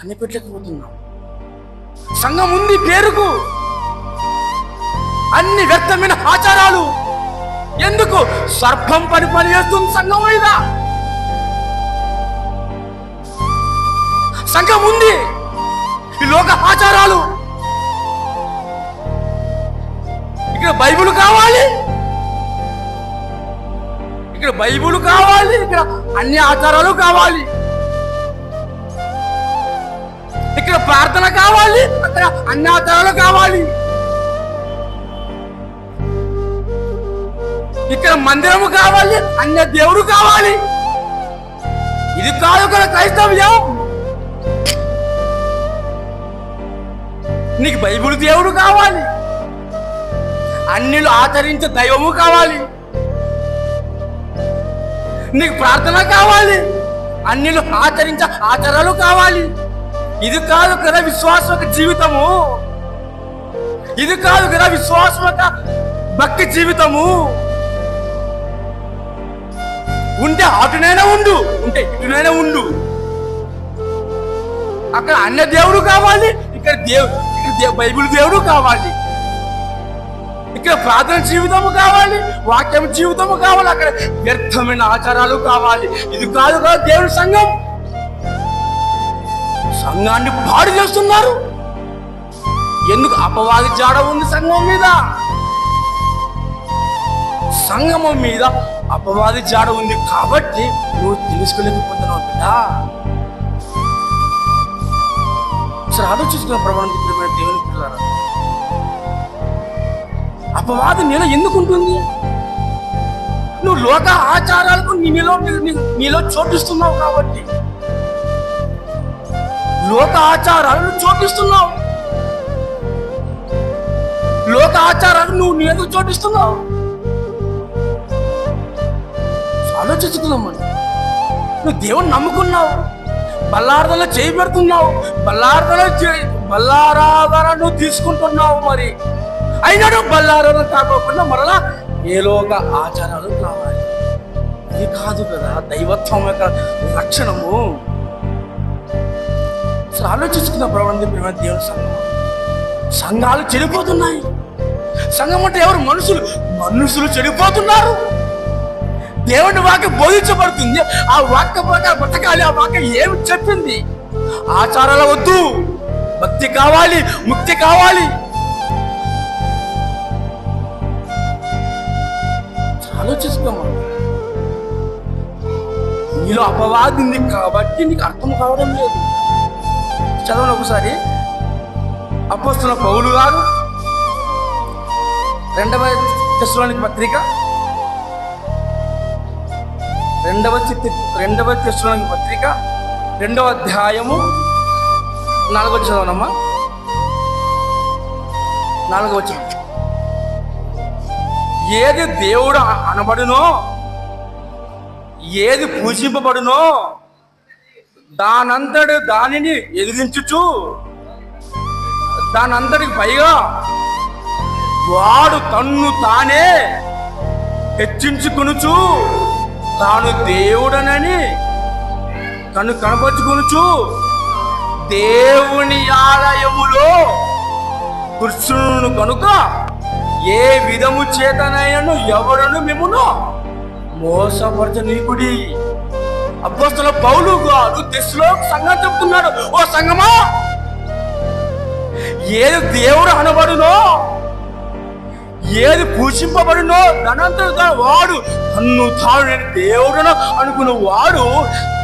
కనిపెట్టలేకపోతున్నాం సంఘం ఉంది పేరుకు. అన్ని వ్యక్తమైన ఆచారాలు. ఎందుకు? సర్పం పని పని చేస్తుంది సంఘం మీద. సంఘం ఉంది. ఈ లోక ఆచారాలు. ఇక్కడ బైబుల్ కావాలి. ఇక్కడ బైబుల్ కావాలి. ఇక్కడ అన్ని ఆచారాలు కావాలి. ఇక్కడ ప్రార్థన కావాలి అక్కడ అన్ని కావాలి. ఇక్కడ మందిరము కావాలి అన్న దేవుడు కావాలి. ఇది కాదు కదా క్రైస్తవ్యం. నీకు బైబుల్ దేవుడు కావాలి. అన్నిలు ఆచరించే దైవము కావాలి. నీకు ప్రార్థన కావాలి. అన్నిలు ఆచరించే ఆచారాలు కావాలి. ఇది కాదు కదా విశ్వాసం యొక్క జీవితము. ఇది కాదు కదా విశ్వాసం యొక్క భక్తి జీవితము. ఉంటే అటునైనా ఉండు ఉంటే ఇటునైనా ఉండు. అక్కడ అన్న దేవుడు కావాలి ఇక్కడ దేవుడు ఇక్కడ దే- బైబిల్ దేవుడు కావాలి. ఇక్కడ ప్రార్థన జీవితము కావాలి వాక్యం జీవితము కావాలి అక్కడ వ్యర్థమైన ఆచారాలు కావాలి. ఇది కాదు కదా దేవుడి సంఘం. సంఘాన్ని పాడు చేస్తున్నారు. ఎందుకు అపవాది జాడ ఉంది సంఘం మీద? సంగమం మీద అపవాది జాడ ఉంది కాబట్టి నువ్వు తెలుసుకోలేకపోతున్నావు బిడ్డ. సరే ఆలోచించుకున్న ప్రమాణం దేవుని పిల్లరా అపవాది నీలో ఎందుకు ఉంటుంది? నువ్వు లోక ఆచారాలకు నీ- నీలో నీలో చోటిస్తున్నావు కాబట్టి. లోక ఆచారాలను చోటిస్తున్నావు. లోక ఆచారాలు నువ్వు నీ ఎందుకు చోటిస్తున్నావు? ఆలోచించుకుందామని నువ్వు దేవుని నమ్ముకున్నావు. బల్లారదలో చేయి పెడుతున్నావు బల్లారదలో చేయి బల్లారాధన నువ్వు తీసుకుంటున్నావు మరి. అయినా నువ్వు బల్లారాధన కాకోకుండా మరలా ఏలోక ఆచారాలు కావాలి. ఇది కాదు కదా దైవత్వం యొక్క లక్షణము అసలు ఆలోచించుకున్న ప్రబంధం ప్రేమ దేవుని సంఘం. సంఘాలు చెడిపోతున్నాయి. సంఘం అంటే ఎవరు? మనుషులు. మనుషులు చెడిపోతున్నారు. దేవుని వాక్య బోధించబడుతుంది. ఆ వాక్య ప్రకారం బతకాలి. ఆ వాక్య ఏమి చెప్పింది? ఆచారాల వద్దు. భక్తి కావాలి. ముక్తి కావాలి. ఆలోచిస్తామా నీలో అపవాది ఉంది కాబట్టి నీకు అర్థం కావడం లేదు. చదవండి ఒకసారి. అపోస్తున్న పౌలు గారు రెండవ తెస్సులోని పత్రిక రెండవ చిత్తి రెండవ తెస్సులోని పత్రిక రెండవ అధ్యాయము నాలుగవ చదవనమ్మా. నాలుగవ వచ్చిన ఏది దేవుడు అనబడునో ఏది పూజింపబడునో దానంతడు దానిని ఎదిరించుచు దానంతటికి పైగా వాడు తన్ను తానే హెచ్చించుకునుచు తాను దేవుడనని తను కనపరుచుకునుచు దేవుని ఆలయములో కృష్ణును కనుక ఏ విధము చేతనైనను ఎవడను మిమ్మును మోసపరచనీకుడి. అబ్బస్తుల పౌలు గారు దశలో సంఘం చెప్తున్నాడు ఓ సంఘమా ఏది దేవుడు అనబడునో ఏది పూజింపబడునో ధనంతట వాడు తన్ను తాను నేను దేవుడను అనుకున్న వాడు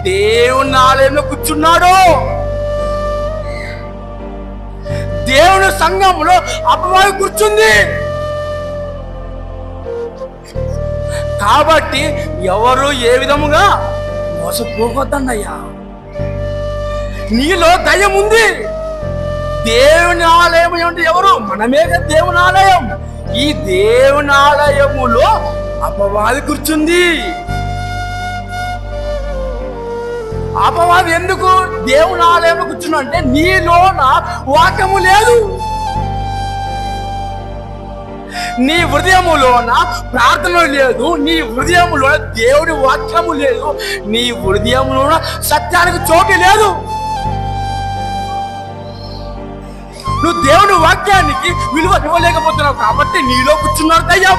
దేవుని ఆలయంలో కూర్చున్నాడు. దేవుని సంఘంలో అపవాది కూర్చుంది. కాబట్టి ఎవరు ఏ విధముగా మోసపోకొద్దన్నయ్యా నీలో దయం ఉంది దేవుని ఆలయం ఏమిటి ఎవరు? మనమే దేవుని ఆలయం. ఈ దేవుని ఆలయములో అపవాది కూర్చుంది. అపవాది ఎందుకు? దేవుని ఆలయంలో కూర్చున్నా అంటే నీలోన వాక్యము లేదు. నీ హృదయములోన ప్రార్థన లేదు నీ హృదయములో దేవుడి వాక్యము లేదు నీ హృదయములోన సత్యానికి చోటు లేదు. నువ్వు దేవుని వాక్యానికి విలువ ఇవ్వలేకపోతున్నావు కాబట్టి నీలో కూర్చున్నారు దయ్యా.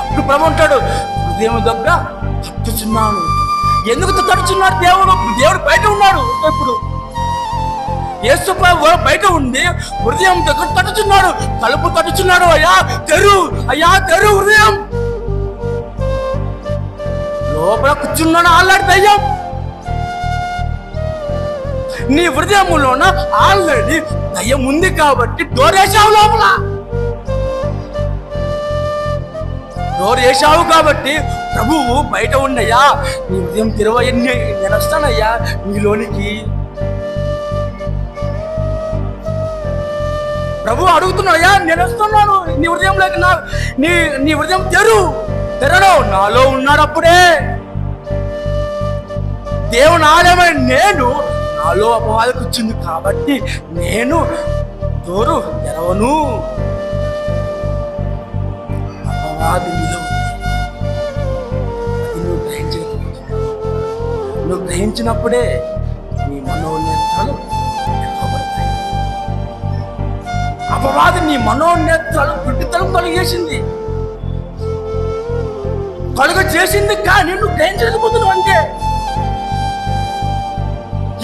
అప్పుడు ప్రభు హృదయం దగ్గర తడుచున్నాను ఎందుకు తడుచున్నాడు దేవుడు? దేవుడు బయట ఉన్నాడు. ఎప్పుడు యేసు బయట ఉండి హృదయం దగ్గర తడుచున్నాడు తలుపు తడుచున్నాడు అయ్యా తెరు అయ్యా తెరు హృదయం. లోపల కూర్చున్నాడు ఆల్రెడీ దయ్యం. నీ హృదయములోన ఆల్రెడీ దయ్యం ఉంది కాబట్టి డోర్ వేసావు లోపల. డోర్ వేసావు కాబట్టి ప్రభువు బయట ఉన్నయ్యా నీ హృదయం తెరవయ్య నేను వస్తానయ్యా నీలోనికి ప్రభు అడుగుతున్నాడయ్యా నేను వస్తున్నాను. నీ హృదయంలోకి నా నీ నీ హృదయం తెరు. తెరడు నాలో ఉన్నాడప్పుడే దేవుని ఆలయమైన నేను నాలో అపవాదకు వచ్చింది కాబట్టి నేను దూరు తెరవను. అపవాదు నీలో అది నువ్వు నువ్వు గ్రహించినప్పుడే అపవాది నీ మనోనేత్రాలు గుడ్డితనం కలిగేసింది. కలుగ చేసింది కానీ నువ్వు ఏం గ్రహించలేకపోతున్నావు అంతే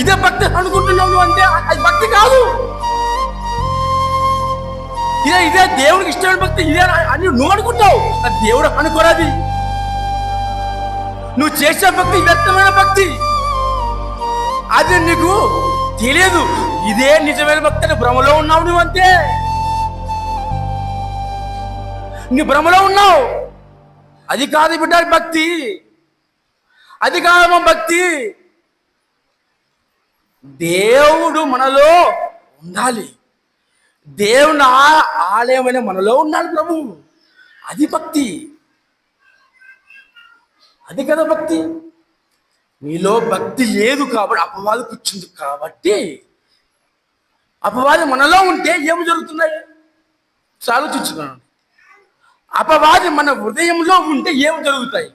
ఇదే భక్తి అనుకుంటున్నావు నువ్వు అంటే అది భక్తి కాదు. ఇదే ఇదే దేవుడికి ఇష్టమైన భక్తి ఇదే అని నువ్వు అనుకుంటావు అది దేవుడు అనుకోరాది. నువ్వు చేసే భక్తి వ్యక్తమైన భక్తి. అది నీకు తెలియదు. ఇదే నిజమైన భక్తి అని భ్రమలో ఉన్నావు నువ్వు అంతే నీ భ్రమలో ఉన్నావు. అది కాదు బిడ్డ భక్తి. అది కాదమ్మా భక్తి. దేవుడు మనలో ఉండాలి. దేవుని ఆలయమైన మనలో ఉండాలి ప్రభు. అది భక్తి. అది కదా భక్తి. నీలో భక్తి లేదు కాబట్టి అపవాదు కూర్చుంది కాబట్టి అపవాది మనలో ఉంటే ఏమి జరుగుతున్నాయి ఆలోచించుకున్నాను. అపవాది మన హృదయంలో ఉంటే ఏం జరుగుతాయి?